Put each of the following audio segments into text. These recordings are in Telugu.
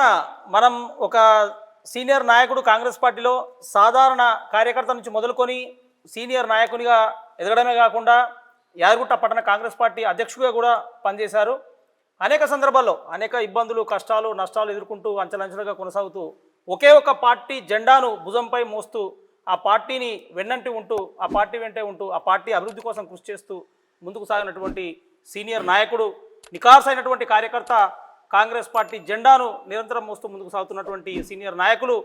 రోజున మనం ఒక సీనియర్ నాయకుడు కాంగ్రెస్ పార్టీలో సాధారణ కార్యకర్త నుంచి మొదలుకొని సీనియర్ నాయకునిగా ఎదగడమే కాకుండా యాదగుట్ట పట్టణ కాంగ్రెస్ పార్టీ అధ్యక్షుడిగా కూడా పనిచేశారు. అనేక సందర్భాల్లో అనేక ఇబ్బందులు కష్టాలు నష్టాలు ఎదుర్కొంటూ అంచలంచలుగా కొనసాగుతూ ఒకే ఒక పార్టీ జెండాను భుజంపై మోస్తూ ఆ పార్టీని వెన్నంటి ఉంటూ ఆ పార్టీ వెంటే ఉంటూ ఆ పార్టీ అభివృద్ధి కోసం కృషి చేస్తూ ముందుకు సాగినటువంటి సీనియర్ నాయకుడు నికార్సైనటువంటి కార్యకర్త కాంగ్రెస్ పార్టీ జెండాను నిరంతరం మోస్తూ ముందుకు సాగుతున్నటువంటి సీనియర్ నాయకులు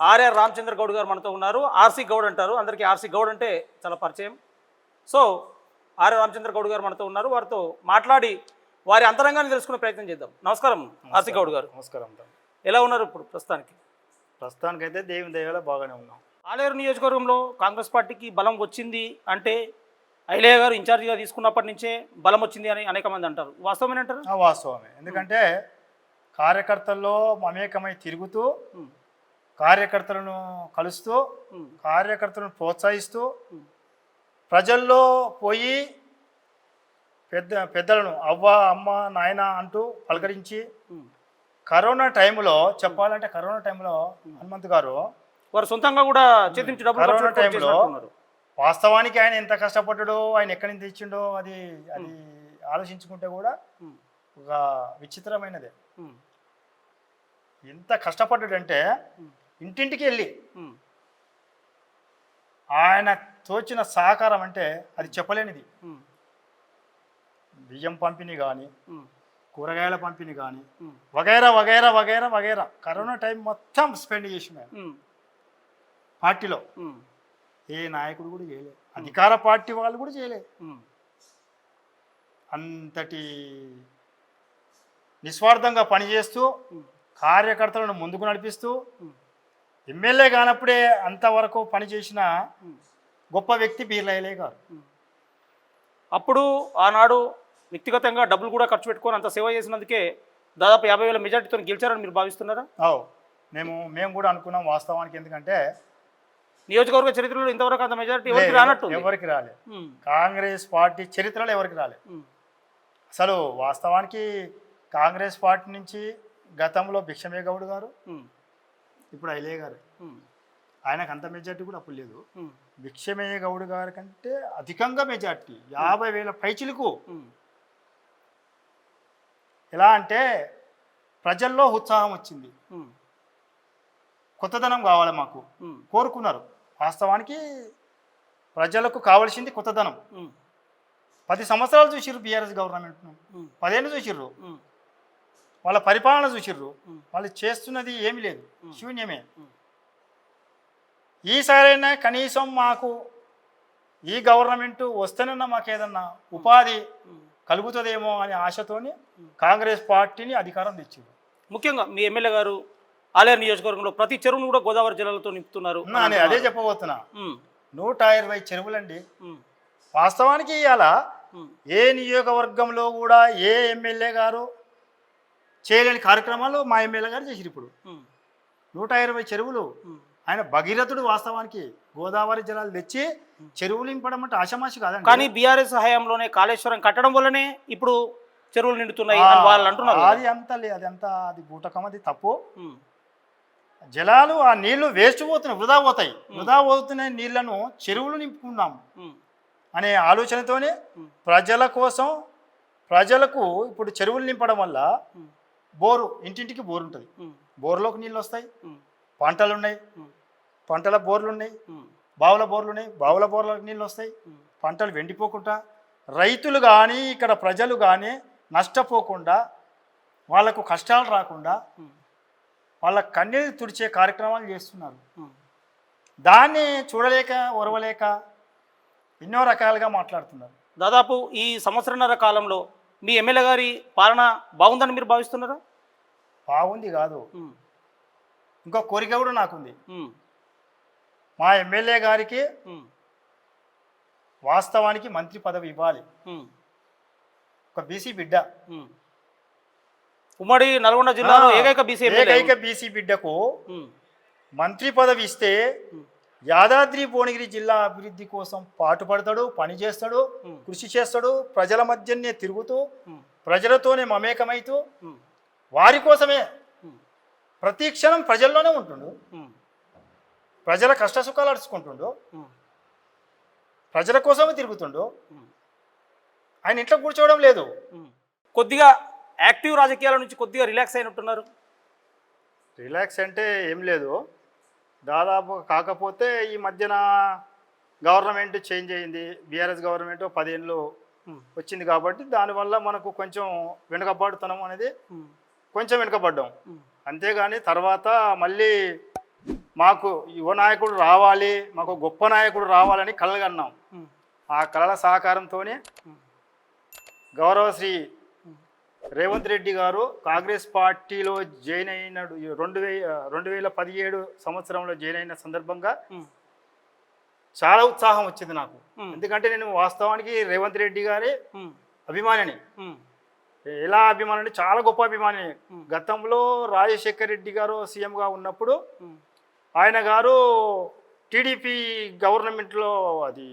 ఆర్ఆర్ రామచంద్ర గౌడ్ గారు మనతో ఉన్నారు. ఆర్సీ గౌడ్ అంటారు. అందరికీ ఆర్సీ గౌడ్ అంటే చాలా పరిచయం. సో ఆర్ఆర్ రామచంద్ర గౌడ్ గారు మనతో ఉన్నారు. వారితో మాట్లాడి వారి అంతరంగాన్ని తెలుసుకునే ప్రయత్నం చేద్దాం. నమస్కారం ఆర్సీ గౌడ్ గారు. నమస్కారం. ఎలా ఉన్నారు ఇప్పుడు ప్రస్తుతానికి? ప్రస్తుతానికైతే దేవుని దయవల్ల బాగానే ఉన్నాం. ఆలేరు నియోజకవర్గంలో కాంగ్రెస్ పార్టీకి బలం వచ్చింది అంటే ఐలయ్య గారు ఇన్ఛార్జిగా తీసుకున్నప్పటి నుంచే బలం వచ్చింది అని అనేక మంది అంటారు. వాస్తవమేనంటారు ఆ వాస్తవమే. ఎందుకంటే కార్యకర్తల్లో మమేకమై తిరుగుతూ కార్యకర్తలను కలుస్తూ కార్యకర్తలను ప్రోత్సహిస్తూ ప్రజల్లో పోయి పెద్ద పెద్దలను అవ్వ అమ్మ నాయన అంటూ పలకరించి. కరోనా టైంలో చెప్పాలంటే కరోనా టైంలో హనుమంత్ గారు వారు సొంతంగా కూడా చేతి నుంచి డబ్బులు ఖర్చు కరోనా టైంలో. వాస్తవానికి ఆయన ఎంత కష్టపడ్డాడో ఆయన ఎక్కడి నుంచి తెచ్చిండో అది అది ఆలోచించుకుంటే కూడా ఒక విచిత్రమైనదే. ఎంత కష్టపడ్డాడంటే ఇంటింటికి వెళ్ళి ఆయన తోచిన సహకారం అంటే అది చెప్పలేనిది. బియ్యం పంపిణీ కానీ కూరగాయల పంపిణీ కానీ వగైరా వగైరా వగైరా వగైరా కరోనా టైం మొత్తం స్పెండ్ చేసిన పార్టీలో. ఏ నాయకుడు కూడా చేయలేదు. అధికార పార్టీ వాళ్ళు కూడా చేయలేదు. అంతటి నిస్వార్థంగా పనిచేస్తూ కార్యకర్తలను ముందుకు నడిపిస్తూ ఎమ్మెల్యే కానప్పుడే అంతవరకు పనిచేసిన. గొప్ప వ్యక్తి బీర్లయ్యలే గారు. అప్పుడు ఆనాడు వ్యక్తిగతంగా డబ్బులు కూడా ఖర్చు పెట్టుకొని అంత సేవ చేసినందుకే దాదాపు యాభై వేల మెజార్టీతో గెలిచారని మీరు భావిస్తున్నారా? అవు. మేము మేము కూడా అనుకున్నాం వాస్తవానికి. ఎందుకంటే నియోజకవర్గ చరిత్రలో ఇంతవరకు అంత మెజారిటీ ఎవరికి రానట్టు ఎవరికి రాలే. కాంగ్రెస్ పార్టీ చరిత్రలో ఎవరికి రాలే. అసలు వాస్తవానికి కాంగ్రెస్ పార్టీ నుంచి గతంలో భిక్షమే గౌడ్ గారు ఇప్పుడు ఐలే గారు. ఆయనకు అంత మెజార్టీ కూడా అప్పుడు లేదు. భిక్షమయ్య గౌడ్ గారి కంటే అధికంగా మెజార్టీ యాభై వేల పైచిలకు. ఎలా అంటే ప్రజల్లో ఉత్సాహం వచ్చింది. కొత్తదనం కావాలి మాకు. కోరుకున్నారు. వాస్తవానికి ప్రజలకు కావలసింది కొత్తదనం. పది సంవత్సరాలు చూసిర్రు బీఆర్ఎస్ గవర్నమెంట్ను పదేళ్ళు చూసిర్రు. వాళ్ళ పరిపాలన చూసిర్రు. వాళ్ళు చేస్తున్నది ఏమీ లేదు. శూన్యమే. ఈసారైనా కనీసం మాకు ఈ గవర్నమెంట్ వస్తేనన్నా మాకు ఏదన్నా ఉపాధి కలుగుతుందేమో అనే ఆశతోని కాంగ్రెస్ పార్టీని అధికారం తెచ్చింది. ముఖ్యంగా మీ ఎమ్మెల్యే గారు ఆలేరు నియోజకవర్గంలో ప్రతి చెరువును కూడా గోదావరి జిల్లాలతో నింపుతున్నారు అదే చెప్పబోతున్నా. నూట ఇరవై చెరువులండి. వాస్తవానికి ఇవాళ ఏ నియోజకవర్గంలో కూడా ఏ ఎమ్మెల్యే గారు చేయలేని కార్యక్రమాలు మా ఎమ్మెల్యే గారు చేసిరు ఇప్పుడు. నూట ఇరవై చెరువులు. ఆయన భగీరథుడు వాస్తవానికి గోదావరి జలాలు తెచ్చి చెరువులు నింపడం అంటే ఆషమాషి కాదండి. కానీ బీఆర్ఎస్ హయాంలోనే కాళేశ్వరం కట్టడం వల్లనే ఇప్పుడు చెరువులు నిండుతున్నాయి వాళ్ళు అంటున్నారు అది అంత అది అంత అది బూటకం అది తప్పు. జలాలు ఆ నీళ్ళు వేస్ట్ పోతున్నాయి వృధా పోతాయి. వృధా పోతున్న నీళ్ళను చెరువులు నింపుకుందాం ఉమ్, అనే ఆలోచనతోనే ప్రజల కోసం ప్రజలకు ఇప్పుడు చెరువులు నింపడం వల్ల బోరు ఇంటింటికి బోరు ఉంటుంది. బోరులోకి నీళ్ళు వస్తాయి. పంటలు ఉన్నాయి. పంటల బోర్లు ఉన్నాయి. బావుల బోర్లు ఉన్నాయి. బావుల బోర్లకు నీళ్ళు వస్తాయి. పంటలు వెండిపోకుండా రైతులు కానీ ఇక్కడ ప్రజలు కానీ నష్టపోకుండా వాళ్ళకు కష్టాలు రాకుండా వాళ్ళ కన్నీరు తుడిచే కార్యక్రమాలు చేస్తున్నారు. దాన్ని చూడలేక ఒరవలేక ఎన్నో రకాలుగా మాట్లాడుతున్నారు. దాదాపు ఈ సంవత్సరన్నర కాలంలో మీ ఎమ్మెల్యే గారి పాలన బాగుందని మీరు భావిస్తున్నారా? బాగుంది కాదు. ఇంకో కోరిక కూడా నాకుంది. మా. ఎమ్మెల్యే గారికి వాస్తవానికి మంత్రి పదవి ఇవ్వాలి. ఒక బీసీ బిడ్డ. ఉమ్మడి నల్గొండ జిల్లాలో ఏకైక బీసీ ఏకైక బీసీ బిడ్డకు మంత్రి పదవి ఇస్తే యాదాద్రి భువనగిరి జిల్లా అభివృద్ధి కోసం పాటుపడతాడు పని చేస్తాడు ఉమ్, కృషి చేస్తాడు ప్రజల మధ్యనే తిరుగుతూ ప్రజలతోనే మమేకమైతూ వారి కోసమే ప్రతి క్షణం ప్రజల్లోనే ఉంటుండు. ప్రజల కష్ట సుఖాలు అడుచుకుంటుండు. ప్రజల కోసమే తిరుగుతుండు. ఆయన ఇంట్లో కూర్చోవడం లేదు. కొద్దిగా యాక్టివ్ రాజకీయాల నుంచి కొద్దిగా రిలాక్స్ అయినట్టున్నారు. రిలాక్స్ అంటే ఏం లేదు. దాదాపు కాకపోతే ఈ మధ్యన గవర్నమెంట్ చేంజ్ అయింది. బీఆర్ఎస్ గవర్నమెంట్ పదేళ్ళు వచ్చింది కాబట్టి దానివల్ల మనకు కొంచెం వెనుకబాటుతనం అనేది కొంచెం వెనుకబడ్డాం. అంతేగాని తర్వాత మళ్ళీ మాకు యువ నాయకుడు రావాలి మాకు గొప్ప నాయకుడు రావాలని కలగన్నాం ఆ కళల సహకారంతోనే గౌరవశ్రీ రేవంత్ రెడ్డి గారు కాంగ్రెస్ పార్టీలో జాయిన్ అయినాడు. ఈ రెండు వే రెండు వేల పదిహేడు సంవత్సరంలో జాయిన్ అయిన సందర్భంగా చాలా ఉత్సాహం వచ్చింది నాకు. ఎందుకంటే నేను వాస్తవానికి రేవంత్ రెడ్డి గారి అభిమానిని. ఎలా అభిమాని అంటే చాలా గొప్ప అభిమాని. గతంలో రాజశేఖర్ రెడ్డి గారు సీఎంగా ఉన్నప్పుడు ఆయన గారు టీడీపీ గవర్నమెంట్లో అది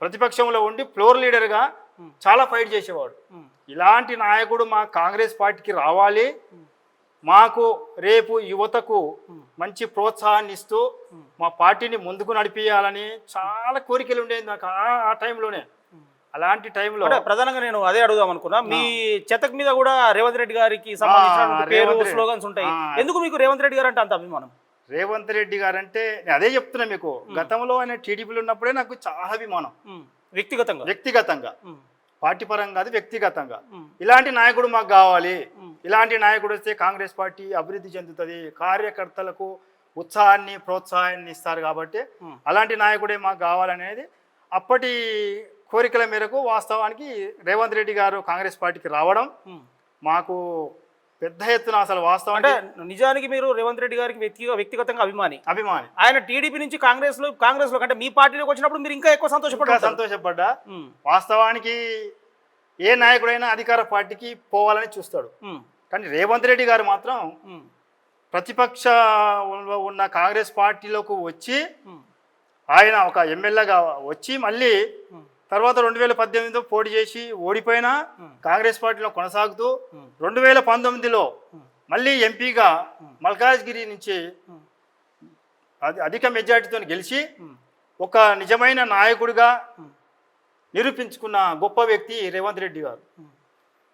ప్రతిపక్షంలో ఉండి ఫ్లోర్ లీడర్గా. చాలా ఫైట్ చేసేవాడు. ఉమ్, ఇలాంటి నాయకుడు మా కాంగ్రెస్ పార్టీకి రావాలి. మాకు రేపు యువతకు. మంచి ప్రోత్సాహాన్ని ఇస్తూ. మా పార్టీని ముందుకు నడిపించాలని చాలా కోరికలు ఉండేది నాకు ఆ- టైంలోనే. అలాంటి టైంలో ప్రధానంగా నేను అదే అడుగుదాం అనుకున్నా. మీ చెతక్ మీద కూడా రేవంత్ రెడ్డి గారికి సంబంధించిన. స్లోగన్స్ ఉంటాయి. ఎందుకు మీకు రేవంత్ రెడ్డి గారు అంటే అంత అభిమానం? రేవంత్ రెడ్డి గారు అంటే నేను అదే చెప్తున్నా మీకు. గతంలో ఆయన టీడీపీలో ఉన్నప్పుడే నాకు చాలా అభిమానం. వ్యక్తిగతంగా? వ్యక్తిగతంగా. పార్టీ పరంగా కాదు వ్యక్తిగతంగా. ఇలాంటి నాయకుడు మాకు కావాలి. ఇలాంటి నాయకుడు వస్తే కాంగ్రెస్ పార్టీ అభివృద్ధి చెందుతుంది. కార్యకర్తలకు ఉత్సాహాన్ని ప్రోత్సాహాన్ని ఇస్తారు కాబట్టి. అలాంటి నాయకుడే మాకు కావాలనేది అప్పటి కోరికల మేరకు వాస్తవానికి రేవంత్ రెడ్డి గారు కాంగ్రెస్ పార్టీకి రావడం. మాకు పెద్ద ఎత్తున అసలు అంటే వాస్తవానికి నిజానికి మీరు రేవంత్ రెడ్డి గారికి వ్యక్తిగా వ్యక్తిగతంగా అభిమాని. అభిమాని. ఆయన టీడీపీ నుంచి కాంగ్రెస్లో కాంగ్రెస్లో అంటే మీ పార్టీలోకి వచ్చినప్పుడు మీరు ఇంకా ఎక్కువ ఇంకా సంతోషపడ్డారు సంతోషపడ్డా వాస్తవానికి ఏ నాయకుడైనా అధికార పార్టీకి పోవాలని చూస్తాడు. కానీ రేవంత్ రెడ్డి గారు మాత్రం ప్రతిపక్షంలో ఉన్న కాంగ్రెస్ పార్టీలోకి వచ్చి ఆయన ఒక ఎమ్మెల్యేగా వచ్చి మళ్ళీ తర్వాత రెండు వేల పద్దెనిమిదిలో పోటీ చేసి ఓడిపోయినా కాంగ్రెస్ పార్టీలో కొనసాగుతూ రెండు వేల పంతొమ్మిదిలో మళ్ళీ ఎంపీగా మల్కాజ్గిరి నుంచి అది అధిక మెజార్టీతో గెలిచి ఒక నిజమైన నాయకుడిగా నిరూపించుకున్న గొప్ప వ్యక్తి రేవంత్ రెడ్డి గారు.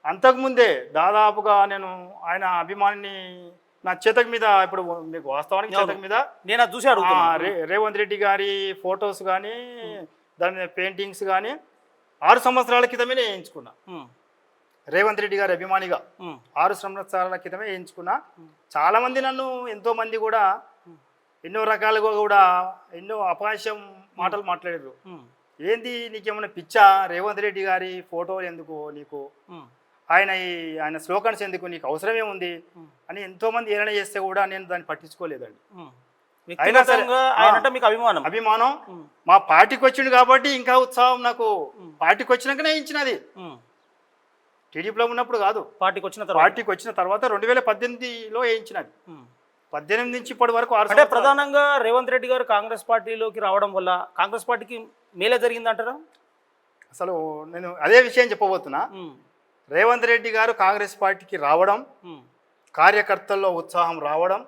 అంతకుముందే దాదాపుగా నేను ఆయన అభిమానిని నా చేతక మీద ఇప్పుడు మీకు వాస్తవానికి చేతక మీద నేను రే- రేవంత్ రెడ్డి గారి ఫొటోస్ కానీ దాని మీద పెయింటింగ్స్ కానీ ఆరు సంవత్సరాల క్రితమే నేను రేవంత్ రెడ్డి గారి అభిమానిగా ఆరు సంవత్సరాల క్రితమే వేయించుకున్నా. చాలా మంది నన్ను ఎంతో మంది కూడా ఎన్నో రకాలుగా కూడా ఎన్నో అపహాస్యం మాటలు మాట్లాడారు. ఏంది నీకేమైనా పిచ్చా? రేవంత్ రెడ్డి గారి ఫోటోలు ఎందుకు నీకు? ఆయన ఈ ఆయన స్లోకన్స్ ఎందుకు నీకు అవసరమే ఉంది? అని ఎంతో మంది ఏలన చేస్తే కూడా నేను దాన్ని పట్టించుకోలేదండి. ఆయన అంటే మీకు అభిమానం. అభిమానం. మా పార్టీకి వచ్చిండు కాబట్టి ఇంకా ఉత్సాహం నాకు పార్టీకి వచ్చినాకనే ఇచ్చినది. టీడీపీలో ఉన్నప్పుడు కాదు. పార్టీకి వచ్చిన తర్వాత. పార్టీకి వచ్చిన తర్వాత రెండు వేల పద్దెనిమిదిలో వేయించినది. పద్దెనిమిది నుంచి ఇప్పటి వరకు అంటే. ప్రధానంగా రేవంత్ రెడ్డి గారు కాంగ్రెస్ పార్టీలోకి రావడం వల్ల కాంగ్రెస్ పార్టీకి మేలే జరిగిందంటారా? అసలు నేను అదే విషయం చెప్పబోతున్నా. రేవంత్ రెడ్డి గారు కాంగ్రెస్ పార్టీకి రావడం కార్యకర్తల్లో ఉత్సాహం రావడం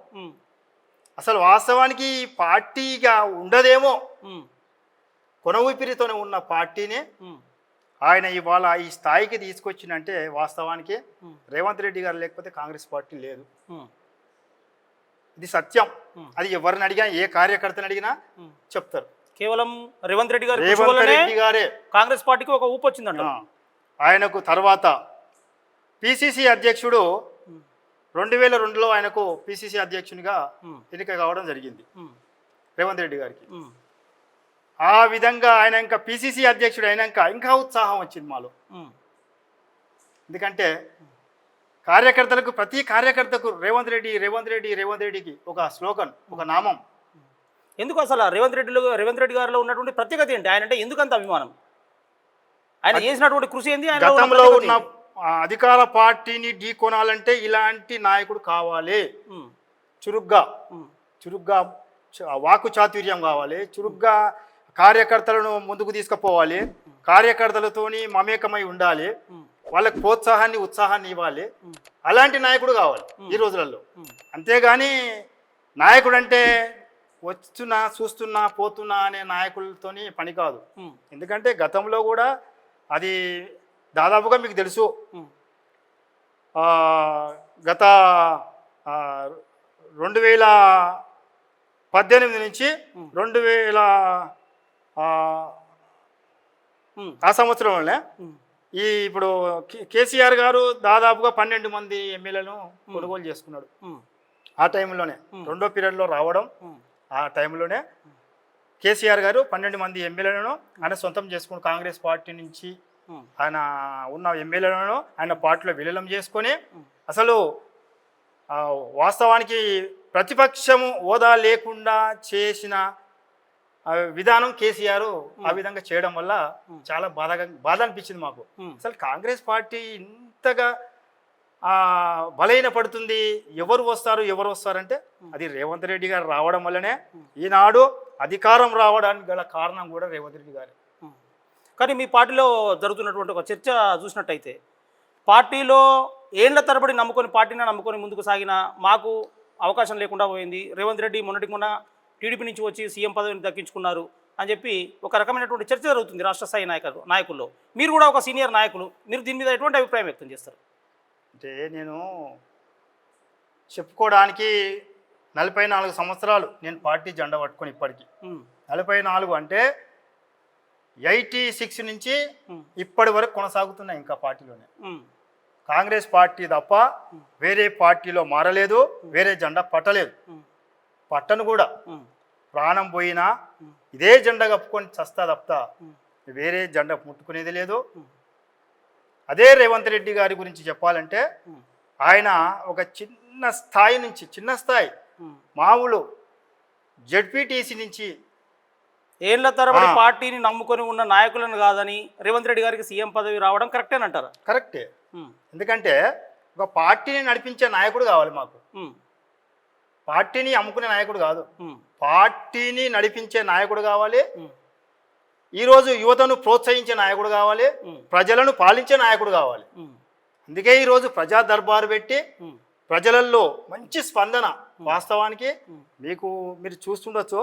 అసలు వాస్తవానికి పార్టీగా ఉండదేమో. కొన ఊపిరితోనే ఉన్న పార్టీని ఆయన ఇవాళ ఈ స్థాయికి తీసుకొచ్చిందంటే వాస్తవానికి రేవంత్ రెడ్డి గారు లేకపోతే కాంగ్రెస్ పార్టీ లేదు. ఇది సత్యం. అది ఎవరిని అడిగినా ఏ కార్యకర్తని అడిగినా. చెప్తారు. కేవలం రేవంత్ రెడ్డి గారి రేవంత్ రెడ్డి గారే. కాంగ్రెస్ పార్టీకి ఒక ఊపు వచ్చిందంట. ఆయనకు తర్వాత పిసిసి అధ్యక్షుడు రెండు వేల రెండులో ఆయనకు పిసిసి అధ్యక్షునిగా ఎన్నిక కావడం జరిగింది. రేవంత్ రెడ్డి గారికి. ఆ విధంగా ఆయన ఇంకా పిసిసి అధ్యక్షుడు అయినాక ఇంకా ఉత్సాహం వచ్చింది మాలో. ఎందుకంటే కార్యకర్తలకు ప్రతి కార్యకర్తకు రేవంత్ రెడ్డి రేవంత్ రెడ్డి రేవంత్ రెడ్డికి ఒక స్లోగన్ ఒక నామం. ఎందుకు అసలు రేవంత్ రెడ్డిలో రేవంత్ రెడ్డి గారిలో ఉన్నటువంటి ప్రత్యేకత ఏంటి? ఆయన అంటే ఎందుకు అంత అభిమానం? ఆయన చేసినటువంటి కృషి ఏంది? ఆయన గతంలో ఉన్న ఆ, అధికార పార్టీని ఢీ కొనాలంటే ఇలాంటి నాయకుడు కావాలి. చురుగ్గా చురుగ్గా వాక్కు చాతుర్యం కావాలి. చురుగ్గా కార్యకర్తలను ముందుకు తీసుకుపోవాలి. కార్యకర్తలతోని మమేకమై ఉండాలి. వాళ్ళకి ప్రోత్సాహాన్ని ఉత్సాహాన్ని ఇవ్వాలి. అలాంటి నాయకుడు కావాలి ఈ రోజులలో. అంతేగాని నాయకుడు అంటే వస్తున్నా చూస్తున్నా పోతున్నా అనే నాయకులతోని పని కాదు. ఎందుకంటే గతంలో కూడా అది దాదాపుగా మీకు తెలుసు. గత రెండు వేల పద్దెనిమిది నుంచి రెండు వేల ఆ, సంవత్సరంలోనే ఈ ఇప్పుడు కేసీఆర్ గారు దాదాపుగా పన్నెండు మంది ఎమ్మెల్యేలను కొనుగోలు చేసుకున్నాడు. ఆ టైంలోనే రెండో పీరియడ్లో రావడం ఆ టైంలోనే కేసీఆర్ గారు పన్నెండు మంది ఎమ్మెల్యేలను ఆయన సొంతం చేసుకుని కాంగ్రెస్ పార్టీ నుంచి ఆయన ఉన్న ఎమ్మెల్యేలను ఆయన పార్టీలో విలీనం చేసుకొని అసలు వాస్తవానికి ప్రతిపక్షము హోదా లేకుండా చేసిన విధానం కేసీఆర్ ఆ విధంగా చేయడం వల్ల చాలా బాధగా బాధ అనిపించింది మాకు. అసలు కాంగ్రెస్ పార్టీ ఇంతగా ఆ, బలహీన పడుతుంది ఎవరు వస్తారు ఎవరు వస్తారంటే అది రేవంత్ రెడ్డి గారు రావడం వల్లనే ఈనాడు అధికారం రావడానికి గల కారణం కూడా రేవంత్ రెడ్డి గారు. కానీ మీ పార్టీలో జరుగుతున్నటువంటి ఒక చర్చ చూసినట్టయితే పార్టీలో ఏళ్ళ తరబడి నమ్ముకొని పార్టీని నమ్ముకొని ముందుకు సాగిన మాకు అవకాశం లేకుండా పోయింది. రేవంత్ రెడ్డి మొన్నటి మొన్న టీడీపీ నుంచి వచ్చి సీఎం పదవిని దక్కించుకున్నారు అని చెప్పి ఒక రకమైనటువంటి చర్చ జరుగుతుంది రాష్ట్ర స్థాయి నాయకులు నాయకుల్లో. మీరు కూడా ఒక సీనియర్ నాయకులు మీరు దీని మీద ఎటువంటి అభిప్రాయం వ్యక్తం చేస్తారు? అంటే నేను చెప్పుకోవడానికి నలభై నాలుగు సంవత్సరాలు నేను పార్టీ జెండా పట్టుకొని ఇప్పటికి. నలభై నాలుగు అంటే ఎయిటీ సిక్స్ నుంచి ఇప్పటి వరకు కొనసాగుతున్నాయి ఇంకా పార్టీలోనే. కాంగ్రెస్ పార్టీ తప్ప వేరే పార్టీలో మారలేదు వేరే జెండా పట్టలేదు. పట్టను కూడా. ప్రాణం పోయినా ఇదే జెండా కప్పుకొని చస్తా తప్ప వేరే జెండా ముట్టుకునేది లేదు. అదే రేవంత్ రెడ్డి గారి గురించి చెప్పాలంటే ఆయన ఒక చిన్న స్థాయి నుంచి చిన్న స్థాయి. మామూలు జడ్పీటీసీ నుంచి ఏళ్ళ తరబడి. పార్టీని నమ్ముకొని ఉన్న నాయకులను కాదని రేవంత్ రెడ్డి గారికి సీఎం పదవి రావడం కరెక్టేనంటారా కరెక్టే. ఎందుకంటే ఒక పార్టీని నడిపించే నాయకుడు కావాలి మాకు. పార్టీని అమ్ముకునే నాయకుడు కాదు. పార్టీని నడిపించే నాయకుడు కావాలి. ఈరోజు యువతను ప్రోత్సహించే నాయకుడు కావాలి. ప్రజలను పాలించే నాయకుడు కావాలి. అందుకే ఈరోజు ప్రజా దర్బారు పెట్టి ఉమ్, ప్రజలలో మంచి స్పందన వాస్తవానికి మీకు మీరు చూస్తుండొచ్చు.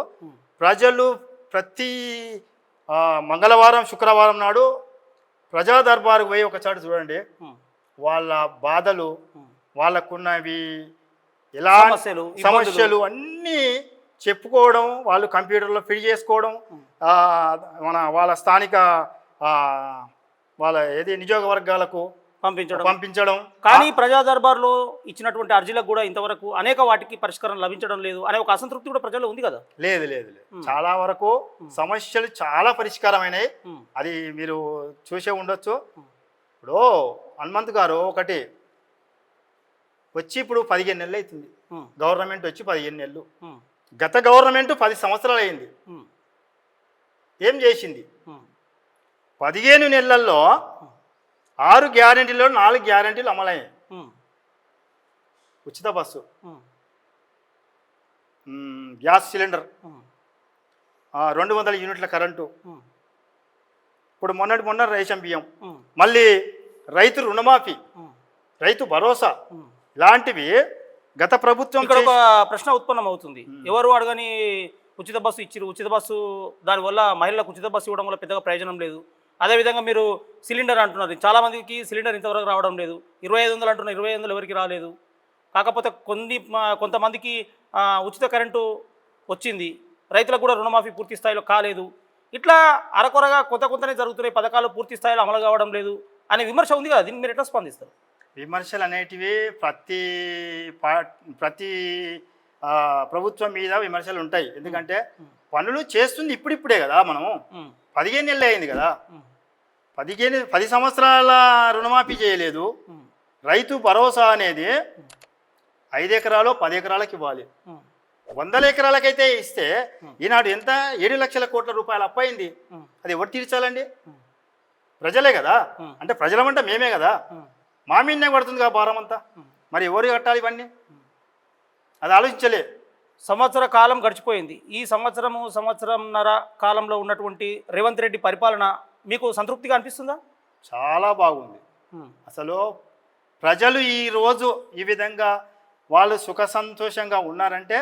ప్రజలు ప్రతి మంగళవారం శుక్రవారం నాడు ప్రజా దర్బారుకు పోయి ఒకసారి చూడండి. వాళ్ళ బాధలు. వాళ్ళకున్నవి ఎలా సమస్యలు, అన్నీ చెప్పుకోవడం వాళ్ళు కంప్యూటర్లో ఫిల్ చేసుకోవడం మన వాళ్ళ స్థానిక వాళ్ళ ఏది నియోజక వర్గాలకు పంపించడం. పంపించడం. కానీ ప్రజా దర్బార్లో ఇచ్చినటువంటి అర్జీలకు కూడా ఇంతవరకు అనేక వాటికి పరిష్కారం లభించడం లేదు అనే ఒక అసంతృప్తి కూడా ప్రజల్లో ఉంది కదా? లేదు లేదు లేదు. చాలా వరకు సమస్యలు చాలా పరిష్కారమైనాయి. అది మీరు చూసే ఉండొచ్చు. ఇప్పుడు హనుమంత్ గారు ఒకటి వచ్చి ఇప్పుడు పదిహేను నెలలు అవుతుంది గవర్నమెంట్ వచ్చి పదిహేను నెలలు. గత గవర్నమెంట్ పది సంవత్సరాలు అయింది. ఏం చేసింది? పదిహేను నెలల్లో ఆరు గ్యారెంటీలో నాలుగు గ్యారెంటీలు అమలయ్యాయి. ఉచిత బస్సు. Gas cylinder. రెండు వందల యూనిట్ల కరెంటు. ఇప్పుడు మొన్నటి మొన్న రేషన్ బియ్యం. మళ్ళీ రైతు రుణమాఫీ రైతు భరోసా. ఇలాంటివి గత ప్రభుత్వం ఇక్కడ ఒక ప్రశ్న ఉత్పన్నం అవుతుంది ఎవరు అడగని ఉచిత బస్సు ఇచ్చిరు? ఉచిత బస్సు దానివల్ల మహిళలకు ఉచిత బస్సు ఇవ్వడం వల్ల పెద్దగా ప్రయోజనం లేదు. అదేవిధంగా మీరు సిలిండర్ అంటున్నారు. చాలా మందికి సిలిండర్ ఇంతవరకు రావడం లేదు. ఇరవై ఐదు వందలు అంటున్నారు. ఇరవై ఐదు వందలు ఎవరికి రాలేదు. కాకపోతే కొన్ని కొంతమందికి ఉచిత కరెంటు వచ్చింది. రైతులకు కూడా రుణమాఫీ పూర్తి స్థాయిలో కాలేదు. ఇట్లా అరకొరగా కొత్త కొత్తనే జరుగుతున్నాయి. పథకాలు పూర్తి స్థాయిలో అమలు కావడం లేదు అనే విమర్శ ఉంది కదా. దీన్ని మీరు ఎట్లా స్పందిస్తారు? విమర్శలు అనేటివి ప్రతి ప్రతి ప్రభుత్వం మీద విమర్శలు ఉంటాయి. ఎందుకంటే పనులు చేస్తుంది ఇప్పుడిప్పుడే కదా మనం ఉమ్, పదిహేను నెలలు అయింది కదా. పదిహేను పది సంవత్సరాల రుణమాఫీ చేయలేదు. రైతు భరోసా అనేది ఐదు ఎకరాలు పది ఎకరాలకు ఇవ్వాలి. వందల ఎకరాలకైతే ఇస్తే ఈనాడు ఎంత? ఏడు లక్షల కోట్ల రూపాయలు అప్పయింది. అది ఎవరు తీర్చాలండి? ప్రజలే కదా? అంటే ప్రజలమంటే మేమే కదా? ఉమ్. మా మీదనే పడుతుంది కదా భారం అంతా. మరి ఎవరు కట్టాలి ఇవన్నీ? అది ఆలోచించలే. సంవత్సర కాలం గడిచిపోయింది. ఈ సంవత్సరము సంవత్సరంన్నర కాలంలో ఉన్నటువంటి రేవంత్ రెడ్డి పరిపాలన మీకు సంతృప్తిగా అనిపిస్తుందా? చాలా బాగుంది. అసలు ప్రజలు ఈరోజు ఈ విధంగా వాళ్ళు సుఖ సంతోషంగా ఉన్నారంటే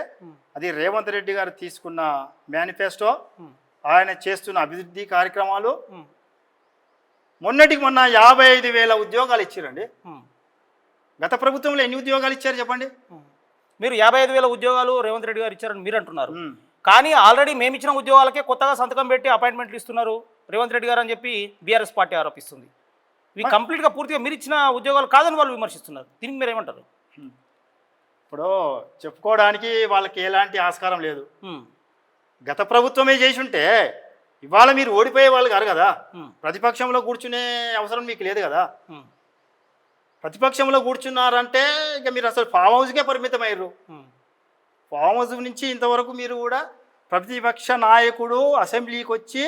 అది రేవంత్ రెడ్డి గారు తీసుకున్న మేనిఫెస్టో ఆయన చేస్తున్న అభివృద్ధి కార్యక్రమాలు. మొన్నటికి మొన్న యాభై ఐదు వేల ఉద్యోగాలు ఇచ్చారండి. గత ప్రభుత్వంలో ఎన్ని ఉద్యోగాలు ఇచ్చారు చెప్పండి? మీరు యాభై ఐదు వేల ఉద్యోగాలు రేవంత్ రెడ్డి గారు ఇచ్చారని మీరు అంటున్నారు. కానీ ఆల్రెడీ మేము ఇచ్చిన ఉద్యోగాలకే కొత్తగా సంతకం పెట్టి అపాయింట్మెంట్లు ఇస్తున్నారు. రేవంత్ రెడ్డి గారు అని చెప్పి బీఆర్ఎస్ పార్టీ ఆరోపిస్తుంది. ఇవి కంప్లీట్గా పూర్తిగా మీరు ఇచ్చిన ఉద్యోగాలు కాదని వాళ్ళు విమర్శిస్తున్నారు. దీనికి మీరు ఏమంటారు? ఇప్పుడు చెప్పుకోవడానికి వాళ్ళకి ఎలాంటి ఆస్కారం లేదు. గత ప్రభుత్వమే చేసి ఉంటే ఇవాళ మీరు ఓడిపోయే వాళ్ళు కాదు. కదా ప్రతిపక్షంలో కూర్చునే అవసరం మీకు లేదు కదా. ప్రతిపక్షంలో కూర్చున్నారంటే ఇక మీరు అసలు ఫామ్ హౌస్కే పరిమితమయ్యారు. ఫామ్ హౌస్ నుంచి ఇంతవరకు మీరు కూడా ప్రతిపక్ష నాయకుడు అసెంబ్లీకి వచ్చి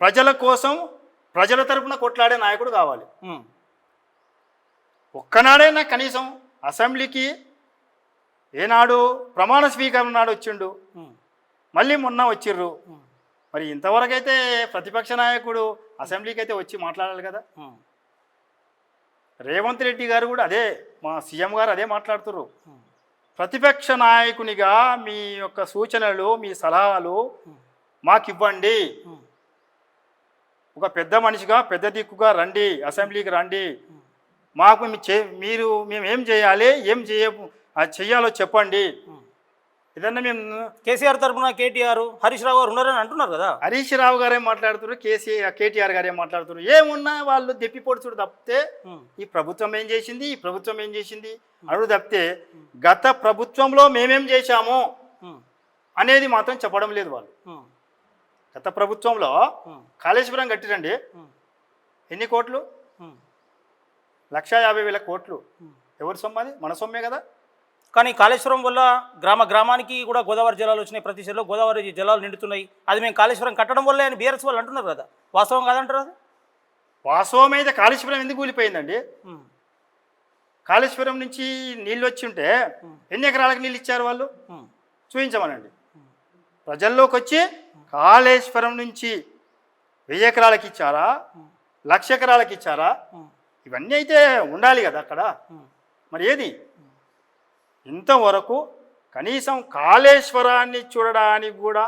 ప్రజల కోసం ప్రజల తరపున కొట్లాడే నాయకుడు కావాలి. ఒక్కనాడైనా కనీసం అసెంబ్లీకి ఏనాడు ప్రమాణ స్వీకరణ నాడు వచ్చిండు. మళ్ళీ మొన్న వచ్చిర్రు. మరి ఇంతవరకైతే ప్రతిపక్ష నాయకుడు అసెంబ్లీకి అయితే వచ్చి మాట్లాడాలి కదా. రేవంత్ రెడ్డి గారు కూడా అదే మా సీఎం గారు అదే మాట్లాడుతుర్రు. ప్రతిపక్ష నాయకునిగా మీ యొక్క సూచనలు మీ సలహాలు మాకు ఇవ్వండి ఒక పెద్ద మనిషిగా పెద్ద దిక్కుగా రండి అసెంబ్లీకి రండి. మాకు చే మీరు మేము ఏం చేయాలి ఏం చేయ అది చెయ్యాలో చెప్పండి. ఏదన్నా మేము కేసీఆర్ తరఫున కేటీఆర్ హరీష్ రావు గారు ఉన్నారని అంటున్నారు కదా. హరీష్ రావు గారే మాట్లాడుతున్నారు కేసీఆర్ కేటీఆర్ గారే మాట్లాడుతున్నారు. ఏమున్నా వాళ్ళు దెప్పిపొడుచుడు తప్పితే ఉమ్, ఈ ప్రభుత్వం ఏం చేసింది? ఈ ప్రభుత్వం ఏం చేసింది? అడుగు తప్పితే గత ప్రభుత్వంలో మేమేం చేశాము? అనేది మాత్రం చెప్పడం లేదు వాళ్ళు. గత ప్రభుత్వంలో కాళేశ్వరం కట్టిరండి. ఎన్ని కోట్లు? లక్ష యాభై వేల కోట్లు. ఎవరి సొమ్మది మన సొమ్మే కదా. కానీ కాళేశ్వరం వల్ల గ్రామ గ్రామానికి కూడా గోదావరి జలాలు వచ్చినాయి. ప్రతి చెరువులో గోదావరి జలాలు నిండుతున్నాయి. అది మేము కాళేశ్వరం కట్టడం వల్లే అని బీఆర్ఎస్ వాళ్ళు అంటున్నారు కదా. వాస్తవం కాదంటారు అది? వాస్తవం అయితే కాళేశ్వరం ఎందుకు కూలిపోయిందండి? కాళేశ్వరం నుంచి నీళ్ళు వచ్చి ఉంటే ఎన్ని ఎకరాలకు నీళ్ళు ఇచ్చారు వాళ్ళు? చూపించమనండి. ప్రజల్లోకి వచ్చి కాళేశ్వరం నుంచి వెయ్యి ఎకరాలకి ఇచ్చారా? లక్ష ఎకరాలకి ఇచ్చారా? ఇవన్నీ అయితే ఉండాలి కదా అక్కడ. మరి ఏది? ఇంతవరకు కనీసం కాళేశ్వరాన్ని చూడడానికి కూడా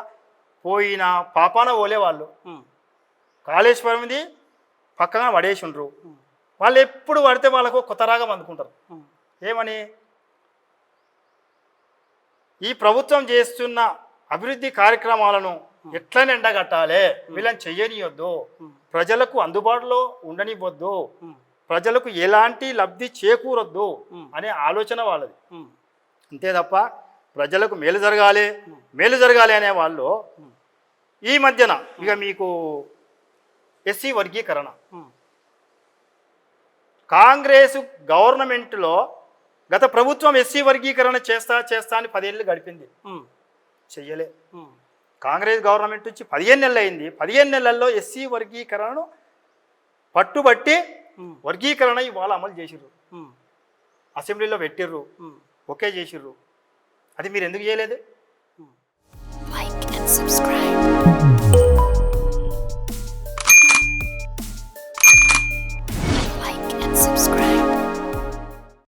పోయిన పాపాన ఓలే వాళ్ళు. ఉమ్, కాళేశ్వరంది పక్కగా పడేసి ఉండరు వాళ్ళు ఎప్పుడు పడితే వాళ్ళకు కొత్త రాగం అందుకుంటారు. ఏమని? ఈ ప్రభుత్వం చేస్తున్న అభివృద్ధి కార్యక్రమాలను ఎట్లని ఎండగట్టాలి వీళ్ళని చెయ్యనియొద్దు. ప్రజలకు అందుబాటులో ఉండనివ్వద్దు. ప్రజలకు ఎలాంటి లబ్ధి చేకూరొద్దు. అనే ఆలోచన వాళ్ళది. అంతే తప్ప ప్రజలకు మేలు జరగాలి మేలు జరగాలి అనే వాళ్ళు ఈ మధ్యన ఇక మీకు ఎస్సీ వర్గీకరణ. కాంగ్రెస్ గవర్నమెంట్లో గత ప్రభుత్వం ఎస్సీ వర్గీకరణ చేస్తా చేస్తా అని పదేళ్ళు గడిపింది. చెయ్యలే. కాంగ్రెస్ గవర్నమెంట్ నుంచి పదిహేను నెలలు అయింది. పదిహేను నెలల్లో ఎస్సీ వర్గీకరణను పట్టుబట్టి వర్గీకరణ ఇవాళ అమలు చేసిర్రు. అసెంబ్లీలో పెట్టిర్రు. ఒకే ఓకే చేసిర్రు. అది మీరు ఎందుకు చేయలేదు? Like and subscribe